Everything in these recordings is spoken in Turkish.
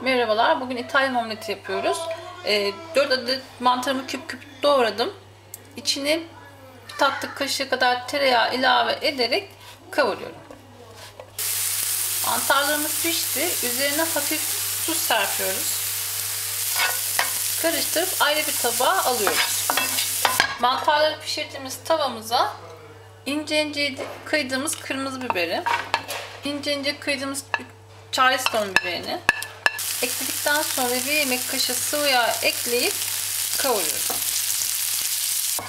Merhabalar, bugün İtalyan omleti yapıyoruz. Ee, 4 adet mantarımı küp küp doğradım. İçine tatlı kaşığı kadar tereyağı ilave ederek kavuruyorum. Mantarlarımız pişti. Üzerine hafif tuz serpiyoruz. Karıştırıp ayrı bir tabağa alıyoruz. Mantarları pişirdiğimiz tavamıza ince ince kıydığımız kırmızı biberi, ince ince kıydığımız charleston biberini, ekledikten sonra bir yemek kaşığı sıvı yağ ekleyip kavuruyoruz.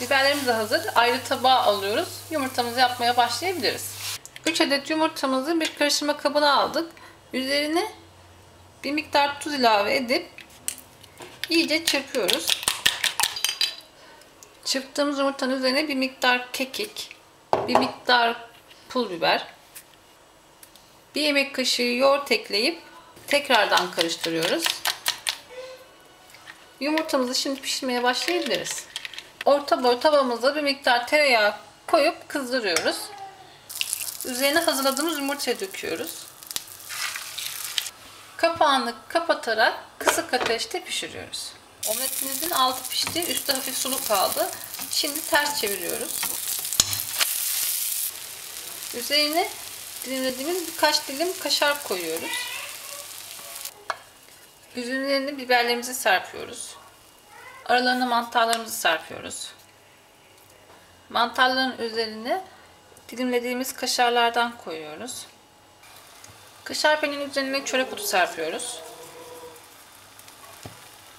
Biberlerimiz de hazır. Ayrı tabağa alıyoruz. Yumurtamızı yapmaya başlayabiliriz. 3 adet yumurtamızı bir karıştırma kabına aldık. Üzerine bir miktar tuz ilave edip iyice çırpıyoruz. Çırptığımız yumurtanın üzerine bir miktar kekik, bir miktar pul biber, bir yemek kaşığı yoğurt ekleyip tekrardan karıştırıyoruz. Yumurtamızı şimdi pişirmeye başlayabiliriz. Orta boy tavamıza bir miktar tereyağı koyup kızdırıyoruz. Üzerine hazırladığımız yumurtayı döküyoruz. Kapağını kapatarak kısık ateşte pişiriyoruz. Omletimizin altı pişti, üstü hafif sulu kaldı. Şimdi ters çeviriyoruz. Üzerine dilimlediğimiz birkaç dilim kaşar koyuyoruz. Üzerine biberlerimizi serpiyoruz. Aralarına mantarlarımızı serpiyoruz. Mantarların üzerine dilimlediğimiz kaşarlardan koyuyoruz. Kaşar peynirin üzerine çörek otu serpiyoruz.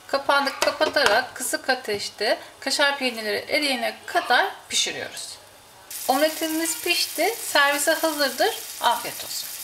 Kapağını kapatarak kısık ateşte kaşar peynirleri eriyene kadar pişiriyoruz. Omletimiz pişti. Servise hazırdır. Afiyet olsun.